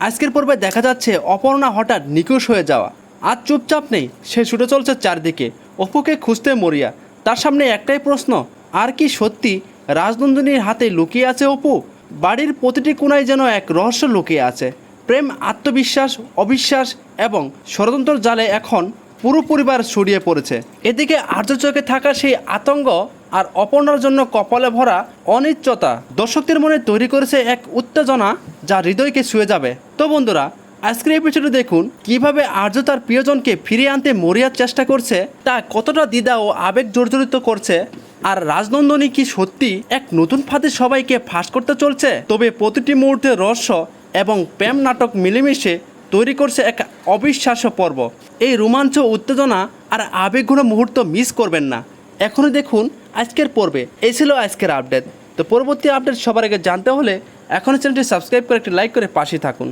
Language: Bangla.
আজকের পর্বে দেখা যাচ্ছে অপর্ণা হঠাৎ নিখোঁজ হয়ে যাওয়া। আর চুপচাপ নেই, সে ছুটে চলছে চারদিকে। অপুকে খুঁজতে মরিয়া। তার সামনে একটাই প্রশ্ন, আর কি সত্যি? রাজনন্দিনীর হাতে লুকিয়ে আছে অপু? বাড়ির প্রতিটি কোনায় যেন এক রহস্য লুকিয়ে আছে। প্রেম, আত্মবিশ্বাস, অবিশ্বাস এবং ষড়যন্ত্র জালে এখন পুরো পরিবার ছড়িয়ে পড়েছে। এদিকে আর্য চোখে থাকা সেই আতঙ্ক আর অপর্ণার জন্য কপালে ভরা অনিশ্চয়তা দর্শকদের মনে তৈরি করেছে এক উত্তেজনা যা হৃদয়কে ছুঁয়ে যাবে। তো বন্ধুরা, আজকের এপিসোডে দেখুন কীভাবে আর্য তার প্রিয়জনকে ফিরিয়ে আনতে মরিয়ার চেষ্টা করছে, তা কতটা দ্বিধা ও আবেগ জর্জরিত করছে, আর রাজনন্দনী কি সত্যি এক নতুন ফাঁদে সবাইকে ফাঁস করতে চলছে? তবে প্রতিটি মুহূর্তে রহস্য এবং প্রেম নাটক মিলেমিশে তৈরি করছে এক অবিশ্বাস্য পর্ব। এই রোমাঞ্চ, উত্তেজনা আর আবেগগুলো মুহূর্ত মিস করবেন না। এখনই দেখুন আজকের পর্বে। এই ছিল আজকের আপডেট। তো পরবর্তী আপডেট সবার আগে জানতে হলে এখনই চ্যানেলটি সাবস্ক্রাইব করে একটি লাইক করে পাশে থাকুন।